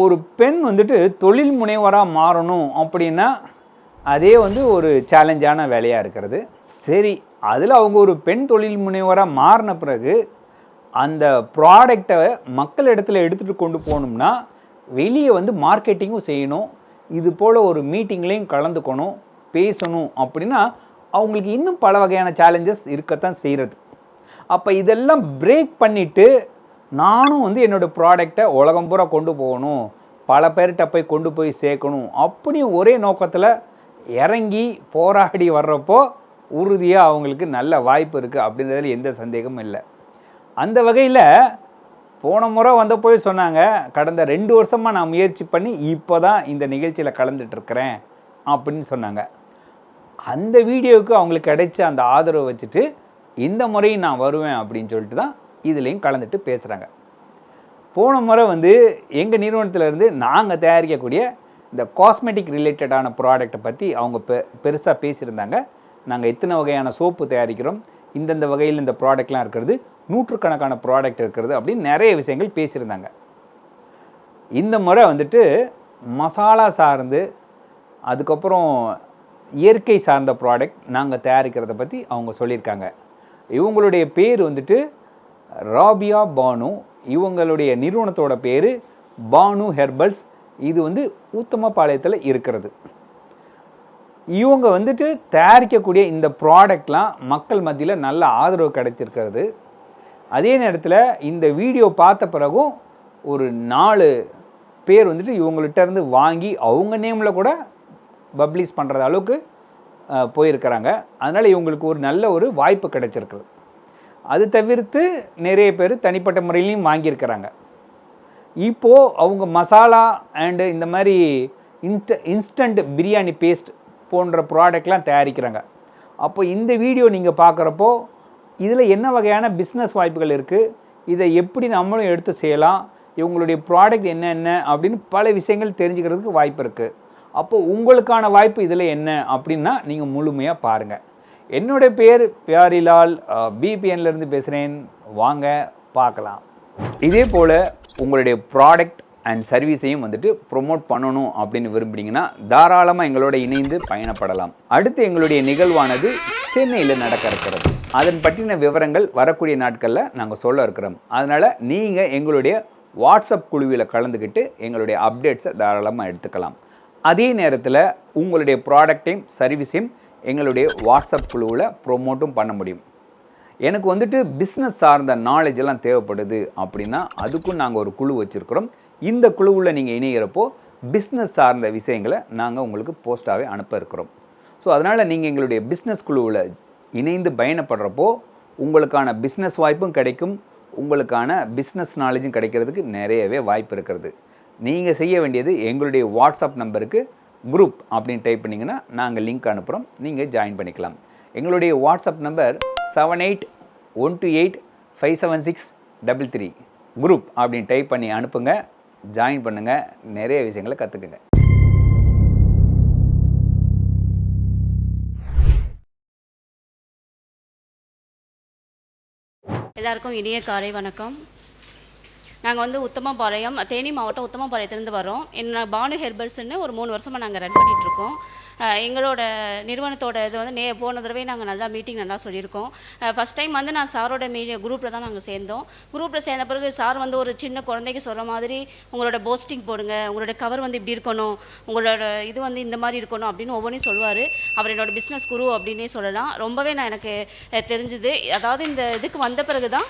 ஒரு பெண் வந்துட்டு தொழில் முனைவராக மாறணும் அப்படின்னா அதே வந்து ஒரு சேலஞ்சான வேலையாக இருக்கிறது. சரி அதில் அவங்க ஒரு பெண் தொழில் முனைவராக மாறின பிறகு அந்த ப்ராடக்டை மக்கள் இடத்துல எடுத்துகிட்டு கொண்டு போகணும்னா வெளியே வந்து மார்க்கெட்டிங்கும் செய்யணும். இது போல் ஒரு மீட்டிங்லேயும் கலந்துக்கணும் பேசணும் அப்படின்னா அவங்களுக்கு இன்னும் பல வகையான சேலஞ்சஸ் இருக்கத்தான் செய்கிறது அப்போ இதெல்லாம் பிரேக் பண்ணிவிட்டு நானும் வந்து என்னோடய ப்ராடக்டை உலகம் பூரா கொண்டு போகணும். பல பேர்கிட்ட போய் கொண்டு போய் சேர்க்கணும். அப்படி ஒரே நோக்கத்தில் இறங்கி போராடி வர்றப்போ உறுதியாக அவங்களுக்கு நல்ல வாய்ப்பு இருக்குது அப்படின்றதுல எந்த சந்தேகமும் இல்லை. அந்த வகையில் போன முறை வந்த போய் சொன்னாங்க கடந்த ரெண்டு வருஷமாக நான் முயற்சி பண்ணி இப்போ தான் இந்த நிகழ்ச்சியில் கலந்துட்டுருக்கிறேன் அப்படின்னு சொன்னாங்க. அந்த வீடியோவுக்கு அவங்களுக்கு கிடைச்ச அந்த ஆதரவை வச்சுட்டு இந்த முறையும் நான் வருவேன் அப்படின்னு சொல்லிட்டு தான் இதுலேயும் கலந்துட்டு பேசுகிறாங்க போன முறை வந்து எங்கள் நிறுவனத்திலேருந்து நாங்கள் தயாரிக்கக்கூடிய இந்த காஸ்மெட்டிக் ரிலேட்டடான ப்ராடக்ட்டை பற்றி அவங்க பெ பெருசாக பேசியிருந்தாங்க. நாங்கள் எத்தனை வகையான சோப்பு தயாரிக்கிறோம் இந்தந்த வகையில் இந்த ப்ராடக்ட்லாம் இருக்கிறது நூற்றுக்கணக்கான ப்ராடக்ட் இருக்கிறது அப்படின்னு நிறைய விஷயங்கள் பேசியிருந்தாங்க. இந்த முறை வந்துட்டு மசாலா சார்ந்து அதுக்கப்புறம் இயற்கை சார்ந்த ப்ராடக்ட் நாங்கள் தயாரிக்கிறத பற்றி அவங்க சொல்லியிருக்காங்க. இவங்களுடைய பேர் வந்துட்டு ராபியா பானு இவங்களுடைய நிறுவனத்தோட பேர் பானு ஹெர்பல்ஸ். இது வந்து ஊத்தமபாளையத்தில் இருக்கிறது. இவங்க வந்துட்டு தயாரிக்கக்கூடிய இந்த ப்ராடக்ட்லாம் மக்கள் மத்தியில் நல்ல ஆதரவு கிடைத்திருக்கிறது. அதே நேரத்தில் இந்த வீடியோ பார்த்த பிறகும் ஒரு நாலு பேர் வந்துட்டு இவங்கள்ட்ட இருந்து வாங்கி அவங்க நேமில் கூட பப்ளிஷ் பண்ணுற அளவுக்கு போயிருக்கிறாங்க. அதனால் இவங்களுக்கு ஒரு நல்ல ஒரு வாய்ப்பு கிடைச்சிருக்குது. அது தவிர்த்து நிறைய பேர் தனிப்பட்ட முறையிலையும் வாங்கியிருக்கிறாங்க. இப்போது அவங்க மசாலா அண்டு இந்த மாதிரி இன்ஸ்ட இன்ஸ்டண்ட் பிரியாணி பேஸ்ட் போன்ற ப்ராடக்ட்லாம் தயாரிக்கிறாங்க. அப்போ இந்த வீடியோ நீங்கள் பார்க்குறப்போ இதில் என்ன வகையான பிஸ்னஸ் வாய்ப்புகள் இருக்குது இதை எப்படி நம்மளும் எடுத்து செய்யலாம்? இவங்களுடைய ப்ராடக்ட் என்னென்ன அப்படின்னு பல விஷயங்கள் தெரிஞ்சுக்கிறதுக்கு வாய்ப்பு இருக்குது அப்போது உங்களுக்கான வாய்ப்பு இதில் என்ன அப்படின்னா நீங்கள் முழுமையாக பாருங்கள் என்னுடைய பேர் பியாரிலால் பிபிஎன்லேருந்து பேசுகிறேன் வாங்க பார்க்கலாம். இதே போல் உங்களுடைய ப்ராடக்ட் அண்ட் சர்வீஸையும் வந்துட்டு ப்ரொமோட் பண்ணணும் அப்படின்னு விரும்புனீங்கன்னா தாராளமாக எங்களோட இணைந்து பயணப்படலாம். அடுத்து எங்களுடைய நிகழ்வானது சென்னையில் நடக்க இருக்கிறது. அதன் பற்றின விவரங்கள் வரக்கூடிய நாட்களில் நாங்கள் சொல்ல இருக்கிறோம். அதனால் நீங்கள் எங்களுடைய வாட்ஸ்அப் குழுவில் கலந்துக்கிட்டு எங்களுடைய அப்டேட்ஸை தாராளமாக எடுத்துக்கலாம். அதே நேரத்தில் உங்களுடைய ப்ராடக்டையும் சர்வீஸையும் எங்களுடைய வாட்ஸ்அப் குழுவில் ப்ரொமோட்டும் பண்ண முடியும். எனக்கு வந்துட்டு பிஸ்னஸ் சார்ந்த நாலேஜ் எல்லாம் தேவைப்படுது அப்படின்னா அதுக்கும் நாங்கள் ஒரு குழு வச்சுருக்கிறோம். இந்த குழுவில் நீங்கள் இணைகிறப்போ பிஸ்னஸ் சார்ந்த விஷயங்களை நாங்கள் உங்களுக்கு போஸ்ட்டாகவே அனுப்ப இருக்கிறோம். ஸோ அதனால் நீங்கள் எங்களுடைய பிஸ்னஸ் குழுவில் இணைந்து பயணப்படுறப்போ உங்களுக்கான பிஸ்னஸ் வாய்ப்பும் கிடைக்கும். உங்களுக்கான பிஸ்னஸ் நாலேஜும் கிடைக்கிறதுக்கு நிறையவே வாய்ப்பு இருக்கிறது. நீங்கள் செய்ய வேண்டியது எங்களுடைய வாட்ஸ்அப் நம்பருக்கு குரூப் அப்படின்னு டைப் பண்ணிங்கன்னா நாங்கள் லிங்க் அனுப்புகிறோம் நீங்கள் ஜாயின் பண்ணிக்கலாம். எங்களுடைய WhatsApp number seven eight one two eight five seven six double three group அப்படின்னு டைப் பண்ணி அனுப்புங்க. ஜாயின் பண்ணுங்கள் நிறைய விஷயங்களை கற்றுக்குங்க எல்லாருக்கும் இனிய காலை வணக்கம். நாங்கள் வந்து உத்தமபாளையம் தேனி மாவட்டம் உத்தமபாளையத்துலேருந்து வரோம். என்ன பானு ஹெர்பல்ஸ்னு ஒரு மூணு வருஷமாக நாங்கள் ரன் பண்ணிகிட்ருக்கோம் எங்களோட நிறுவனத்தோட இது வந்து நே போன தடவை நாங்கள் நல்லா மீட்டிங் நல்லா சொல்லியிருக்கோம். ஃபஸ்ட் டைம் வந்து நான் சாரோட மீ குரூப்பில் தான் நாங்கள் சேர்ந்தோம். குரூப்பில் சேர்ந்த பிறகு சார் வந்து ஒரு சின்ன குழந்தைக்கு சொல்கிற மாதிரி உங்களோட போஸ்டிங் போடுங்க உங்களோட கவர் வந்து இப்படி இருக்கணும் உங்களோட இது வந்து இந்த மாதிரி இருக்கணும் அப்படின்னு ஒவ்வொன்றையும் சொல்லுவார். அவர் என்னோட பிஸ்னஸ் குரு அப்படின்னே சொல்லலாம். ரொம்பவே நான் எனக்கு தெரிஞ்சுது. அதாவது இந்த இதுக்கு வந்த பிறகு தான்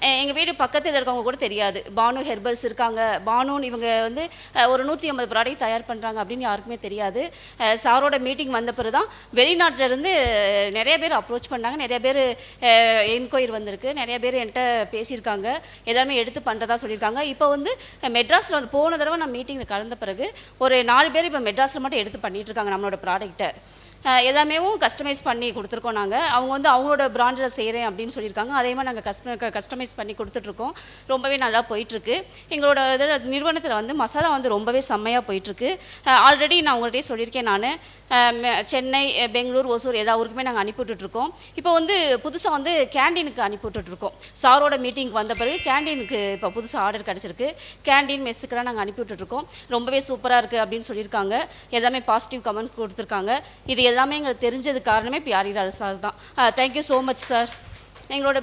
எங்கள் வீடு பக்கத்தில் இருக்கவங்க கூட தெரியாது. பானு ஹெர்பல்ஸ் இருக்காங்க. பானுன்னு இவங்க வந்து ஒரு நூற்றி ஐம்பது ப்ராடக்ட் தயார் பண்ணுறாங்க அப்படின்னு யாருக்குமே தெரியாது. சாரோட மீட்டிங் வந்த பிறகு தான் வெளிநாட்டிலேருந்து நிறைய பேர் அப்ரோச் பண்ணாங்க. நிறைய பேர் என்கொயர் வந்திருக்கு. நிறைய பேர் என்கிட்ட பேசியிருக்காங்க. எல்லாமே எடுத்து பண்ணுறதா சொல்லியிருக்காங்க. இப்போ வந்து மெட்ராஸில் வந்து போன தடவை நான் மீட்டிங்கில் கலந்த பிறகு ஒரு நாலு பேர் இப்போ மெட்ராஸில் மட்டும் எடுத்து பண்ணிகிட்ருக்காங்க நம்மளோட ப்ராடக்ட்டை எல்லாமே கஸ்டமைஸ் பண்ணி கொடுத்துருக்கோம் நாங்கள் அவங்க வந்து அவங்களோட பிராண்டில் செய்கிறேன் அப்படின்னு சொல்லியிருக்காங்க. அதே மாதிரி நாங்கள் கஸ்ட கஸ்டமைஸ் பண்ணி கொடுத்துட்ருக்கோம். ரொம்பவே நல்லா போயிட்டுருக்கு எங்களோட இதில் நிறுவனத்தில் வந்து மசாலா வந்து ரொம்பவே செம்மையாக போயிட்டுருக்கு ஆல்ரெடி நான் உங்கள்கிட்டயே சொல்லியிருக்கேன் நான். சென்னை பெங்களூர் ஒசூர் எல்லா ஊருக்குமே நாங்கள் அனுப்பி விட்டுட்ருக்கோம் இப்போ வந்து புதுசாக வந்து கேண்டீனுக்கு அனுப்பி விட்டுட்ருக்கோம் சாரோட மீட்டிங்க்கு வந்த பிறகு கேண்டீனுக்கு இப்போ புதுசாக ஆர்டர் கிடச்சிருக்கு. கேண்டீன் மெஸ்ஸுக்கெல்லாம் நாங்கள் அனுப்பிவிட்டுருக்கோம் ரொம்பவே சூப்பராக இருக்குது அப்படின்னு சொல்லியிருக்காங்க. எல்லாமே பாசிட்டிவ் கமெண்ட் கொடுத்துருக்காங்க. இது எல்லாமே எங்களுக்கு தெரிஞ்சது காரணமே பியாரி சார் தான். Thank you so much sir எங்களோட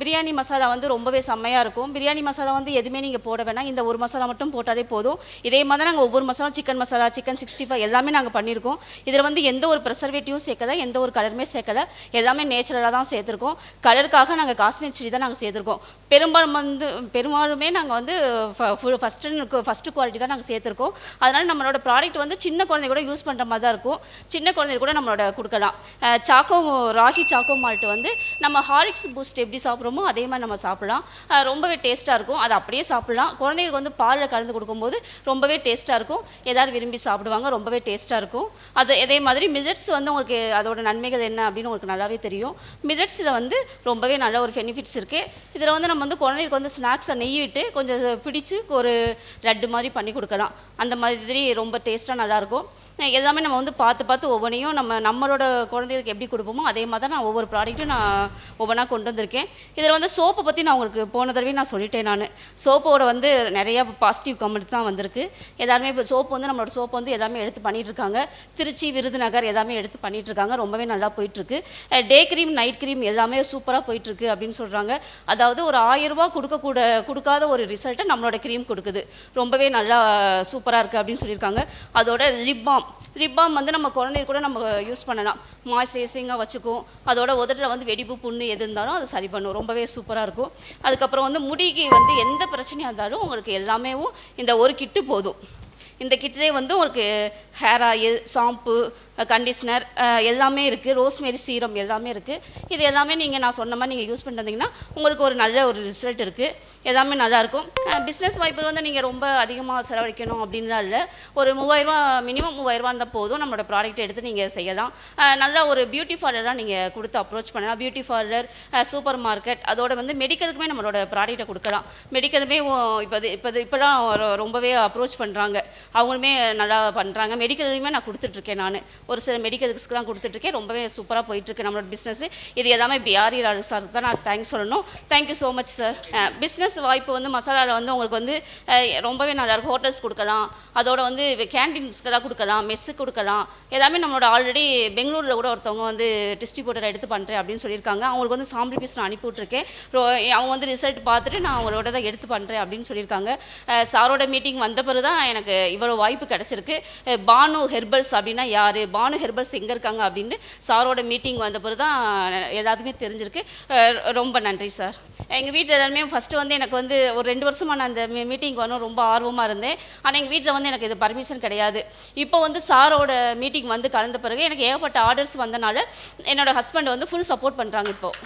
பிரியாணி மசாலா வந்து ரொம்பவே செம்மையாக இருக்கும். பிரியாணி மசாலா வந்து எதுவுமே நீங்கள் போட வேணாம். இந்த ஒரு மசாலா மட்டும் போட்டாலே போதும். இதே மாதிரி நாங்கள் ஒவ்வொரு masala chicken masala chicken sixty five எல்லாமே நாங்கள் பண்ணியிருக்கோம் இதில் வந்து எந்த ஒரு ப்ரெசர்வேட்டிவும் சேர்க்கல எந்த ஒரு கலருமே சேர்க்கல. எல்லாமே நேச்சுரலாக தான் சேர்த்துருக்கோம். கலருக்காக நாங்கள் காஷ்மீர் சில்லி தான் நாங்கள் சேர்த்துருக்கோம். பெரும்பாலும் வந்து பெரும்பாலுமே நாங்கள் வந்து ஃபஸ்ட்டு ஃபஸ்ட்டு குவாலிட்டி தான் நாங்கள் சேர்த்துருக்கோம். அதனால் நம்மளோட ப்ராடக்ட் வந்து சின்ன குழந்தை கூட யூஸ் பண்ணுற மாதிரி தான் இருக்கும். சின்ன குழந்தைங்க கூட நம்மளோட கொடுக்கலாம். சாக்கோ ராகி சாக்கோ மால்ட்டு வந்து நம்ம ஹார்லிக்ஸ் பூஸ்ட் எப்படி சாப்பிட்றோமோ அதே மாதிரி நம்ம சாப்பிடலாம். ரொம்பவே டேஸ்ட்டாக இருக்கும். அதை அப்படியே சாப்பிடலாம். குழந்தைங்களுக்கு வந்து பாலில் கலந்து கொடுக்கும்போது ரொம்பவே டேஸ்ட்டாக இருக்கும். எல்லாரும் விரும்பி சாப்பிடுவாங்க ரொம்பவே டேஸ்ட்டாக இருக்கும். அது அதே மாதிரி மில்லட்ஸ் வந்து உங்களுக்கு அதோட நன்மைகள் என்ன அப்படின்னு உங்களுக்கு நல்லாவே தெரியும். மில்லட்ஸில் வந்து ரொம்பவே நல்ல ஒரு பெனிஃபிட்ஸ் இருக்குது இதில் வந்து நம்ம வந்து குழந்தைங்களுக்கு வந்து ஸ்நாக்ஸை நெய் விட்டு கொஞ்சம் பிடிச்சு ஒரு லட்டு மாதிரி பண்ணி கொடுக்கலாம். அந்த மாதிரி ரொம்ப டேஸ்ட்டாக நல்லாயிருக்கும். எல்லாமே நம்ம வந்து பார்த்து பார்த்து ஒவ்வொன்றையும் நம்ம நம்மளோட குழந்தைகளுக்கு எப்படி கொடுப்போமோ அதே மாதிரி தான் நான் ஒவ்வொரு ப்ராடக்ட்டும் நான் ஒவ்வொன்றா கொண்டு வந்திருக்கேன். இதில் வந்து சோப்பை பற்றி நான் உங்களுக்கு போன தடவை நான் சொல்லிட்டேன் நான். சோப்போட வந்து நிறையா பாசிட்டிவ் கமெண்ட் தான் வந்திருக்கு. எல்லாருமே இப்போ சோப்பு வந்து நம்மளோட சோப்பு வந்து எல்லாமே எடுத்து பண்ணிகிட்ருக்காங்க திருச்சி விருதுநகர் எல்லாமே எடுத்து பண்ணிகிட்ருக்காங்க ரொம்பவே நல்லா போயிட்டுருக்கு. டே க்ரீம் நைட் க்ரீம் எல்லாமே சூப்பராக போயிட்டுருக்கு அப்படின்னு சொல்கிறாங்க அதாவது ஒரு ஆயிரம் கொடுக்கக்கூட கொடுக்காத ஒரு ரிசல்ட்டை நம்மளோட க்ரீம் கொடுக்குது. ரொம்பவே நல்லா சூப்பராக இருக்குது அப்படின்னு சொல்லியிருக்காங்க. அதோட லிப் பாம் லிப் பாம் வந்து நம்ம குழந்தைய கூட நம்ம யூஸ் பண்ணலாம். மாய்ஸ்சரைசிங்காக வச்சுக்கும் அதோட உதட்டில் வந்து வெடிப்பு புண்ணு எது இருந்தாலும் அது சரி பண்ணும். ரொம்பவே சூப்பராக இருக்கும். அதுக்கப்புறம் வந்து முடிக்கு வந்து எந்த பிரச்சனையாக இருந்தாலும் உங்களுக்கு எல்லாமே இந்த ஒரு கிட்டு போதும். இந்த கிட்டே வந்து உங்களுக்கு ஹேர் ஆயில் ஷாம்பு கண்டிஷ்னர் எல்லாமே இருக்குது ரோஸ்மேரி சீரம் எல்லாமே இருக்குது இது எல்லாமே நீங்கள் நான் சொன்ன மாதிரி நீங்கள் யூஸ் பண்ணிட்டு வந்தீங்கன்னா உங்களுக்கு ஒரு நல்ல ஒரு ரிசல்ட் இருக்குது எல்லாமே நல்லாயிருக்கும் பிஸ்னஸ் வாய்ப்பு வந்து நீங்கள் ரொம்ப அதிகமாக செலவழிக்கணும் அப்படின்லாம் இல்லை. ஒரு மூவாயிரரூவா மினிமம் மூவாயிரரூவா இருந்தால் போதும். நம்மளோட ப்ராடக்ட் எடுத்து நீங்கள் செய்யலாம். நல்லா நல்ல ஒரு பியூட்டி பார்லராக நீங்கள் கொடுத்து அப்ரோச் பண்ணலாம். பியூட்டி பார்லர் சூப்பர் மார்க்கெட் அதோட வந்து மெடிக்கலுக்குமே நம்மளோட ப்ராடக்ட்டை கொடுக்கலாம். மெடிக்கலுமே இப்போ இப்போ இப்போலாம் ரொம்பவே அப்ரோச் பண்ணுறாங்க அவங்களுமே நல்லா பண்ணுறாங்க மெடிக்கலுமே நான் கொடுத்துட்ருக்கேன் நான். ஒரு சில மெடிக்கல்ஸ்க்குலாம் கொடுத்துட்ருக்கேன். ரொம்பவே சூப்பராக போயிட்டுருக்கு நம்மளோட பிஸ்னஸ் இது எல்லாமே பிஆர்இ சார் தான் நான் தேங்க்ஸ் சொல்லணும். Thank you so much sir business வாய்ப்பு வந்து மசாலாவில் வந்து உங்களுக்கு வந்து ரொம்பவே நல்லா இருக்கும். ஹோட்டல்ஸ் கொடுக்கலாம். அதோட வந்து கேன்டீன்ஸ்க்கெல்லாம் கொடுக்கலாம். மெஸ்ஸு கொடுக்கலாம். எல்லாமே நம்மளோட ஆல்ரெடி பெங்களூரில் கூட ஒருத்தவங்க வந்து டிஸ்ட்ரிபியூட்டர் எடுத்து பண்ணுறேன் அப்படின்னு சொல்லியிருக்காங்க. அவங்களுக்கு வந்து சாம்பிள் பீஸ் நான் அனுப்பிவிட்ருக்கேன் அவங்க வந்து ரிசல்ட் பார்த்துட்டு நான் அவங்களோட தான் எடுத்து பண்ணுறேன் அப்படின்னு சொல்லியிருக்காங்க. சாரோட மீட்டிங் வந்த பிறகு தான் எனக்கு இவ்வளோ வாய்ப்பு கிடச்சிருக்கு. பானு ஹெர்பல்ஸ் அப்படின்னா யார்? பானு ஹெர்பல்ஸ் எங்கே இருக்காங்க அப்படின்னு சாரோட மீட்டிங் வந்த பிறகு தான் எல்லாத்துக்குமே தெரிஞ்சிருக்கு. ரொம்ப நன்றி சார். எங்கள் வீட்டில் எல்லாருமே ஃபஸ்ட்டு வந்து எனக்கு வந்து ஒரு ரெண்டு வருஷமாக நான் அந்த மீட்டிங் வரணும் ரொம்ப ஆர்வமாக இருந்தேன். ஆனால் எங்கள் வீட்டில் வந்து எனக்கு இது பர்மிஷன் கிடையாது. இப்போ வந்து சாரோட மீட்டிங் வந்து கலந்த பிறகு எனக்கு ஏகப்பட்ட ஆர்டர்ஸ் வந்தனால என்னோட ஹஸ்பண்ட் வந்து ஃபுல் சப்போர்ட் பண்ணுறாங்க இப்போது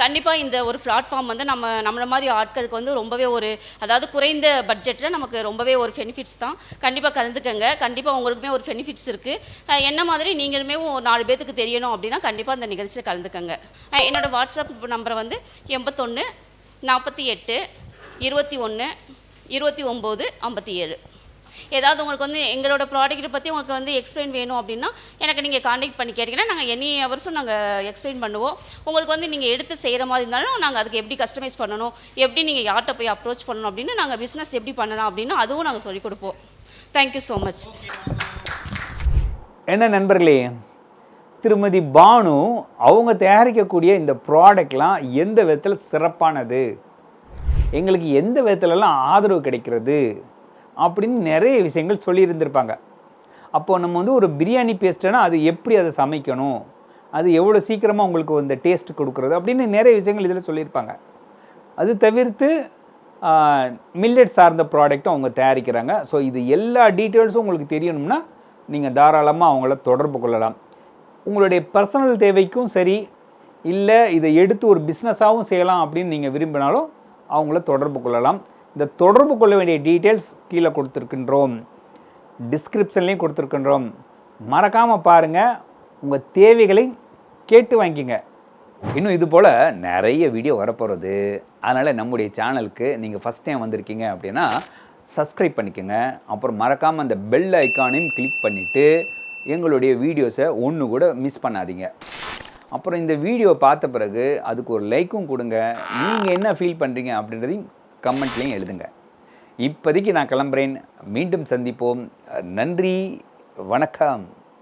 கண்டிப்பாக இந்த ஒரு பிளாட்ஃபார்ம் வந்து நம்ம நம்மள மாதிரி ஆட்களுக்கு வந்து ரொம்பவே ஒரு அதாவது குறைந்த பட்ஜெட்டில் நமக்கு ரொம்பவே ஒரு பெனிஃபிட்ஸ் தான். கண்டிப்பாக கலந்துக்கங்க. கண்டிப்பாக உங்களுக்குமே ஒரு பெனிஃபிட்ஸ் இருக்குது என்ன மாதிரி நீங்களுமே ஒரு நாலு பேத்துக்கு தெரியணும் அப்படின்னா கண்டிப்பாக அந்த நிகழ்ச்சியில் கலந்துக்கங்க. என்னோடய வாட்ஸ்அப் நம்பரை வந்து எண்பத்தொன்று நாற்பத்தி எட்டு இருபத்தி ஒன்று இருபத்தி ஒம்பது ஐம்பத்தி ஏழு. ஏதாவது உங்களுக்கு வந்து எங்களோட ப்ராடக்ட்டை பற்றி உங்களுக்கு வந்து எக்ஸ்பிளைன் வேணும் அப்படின்னா எனக்கு நீங்கள் காண்டாக்ட் பண்ணி கேட்டிங்கன்னா நாங்கள் எனி ஹவர்ஸும் நாங்கள் எக்ஸ்பிளைன் பண்ணுவோம். உங்களுக்கு வந்து நீங்கள் எடுத்து செய்கிற மாதிரி இருந்தாலும் நாங்கள் அதுக்கு எப்படி கஸ்டமைஸ் பண்ணணும் எப்படி நீங்கள் யார்கிட்ட போய் அப்ரோச் பண்ணணும் அப்படின்னு நாங்கள் பிஸ்னஸ் எப்படி பண்ணலாம் அப்படின்னு அதுவும் நாங்கள் சொல்லிக் கொடுப்போம். தேங்க்யூ ஸோ மச் என்ன நண்பர்களே திருமதி பானு அவங்க தயாரிக்கக்கூடிய இந்த ப்ராடக்ட்லாம் எந்த விதத்தில் சிறப்பானது? எங்களுக்கு எந்த விதத்துலலாம் ஆதரவு கிடைக்கிறது? அப்படின்னு நிறைய விஷயங்கள் சொல்லியிருந்திருப்பாங்க. அப்போது நம்ம வந்து ஒரு பிரியாணி பேஸ்ட்டுனா அது எப்படி அதை சமைக்கணும்? அது எவ்வளோ சீக்கிரமாக உங்களுக்கு இந்த டேஸ்ட் கொடுக்குறது? அப்படின்னு நிறைய விஷயங்கள் இதில் சொல்லியிருப்பாங்க. அது தவிர்த்து மில்லட் சார்ந்த ப்ராடக்ட்டும் அவங்க தயாரிக்கிறாங்க. ஸோ இது எல்லா டீட்டெயில்ஸும் உங்களுக்கு தெரியணும்னா நீங்கள் தாராளமாக அவங்கள தொடர்பு கொள்ளலாம். உங்களுடைய பர்சனல் தேவைக்கும் சரி இல்லை இதை எடுத்து ஒரு பிஸ்னஸாகவும் செய்யலாம் அப்படின்னு நீங்கள் விரும்பினாலும் அவங்கள தொடர்பு கொள்ளலாம். இந்த தொடர்பு கொள்ள வேண்டிய டீட்டெயில்ஸ் கீழே கொடுத்துருக்கின்றோம். டிஸ்கிரிப்ஷன்லேயும் கொடுத்துருக்கின்றோம். மறக்காமல் பாருங்கள் உங்கள் தேவைகளை கேட்டு வாங்கிக்கங்க. இன்னும் இது போல் நிறைய வீடியோ வரப்போகிறது அதனால் நம்முடைய சேனலுக்கு நீங்கள் ஃபஸ்ட் டைம் வந்திருக்கீங்க அப்படின்னா சப்ஸ்கிரைப் பண்ணிக்கோங்க. அப்புறம் மறக்காமல் அந்த பெல் ஐக்கானையும் கிளிக் பண்ணிவிட்டு எங்களுடைய வீடியோஸை ஒன்று கூட மிஸ் பண்ணாதீங்க. அப்புறம் இந்த வீடியோ பார்த்த பிறகு அதுக்கு ஒரு லைக்கும் கொடுங்க. நீங்கள் என்ன ஃபீல் பண்ணுறீங்க அப்படின்றதையும் கமெண்ட்லேயும் எழுதுங்க. இப்போதைக்கு நான் கிளம்புறேன். மீண்டும் சந்திப்போம். நன்றி. வணக்கம்.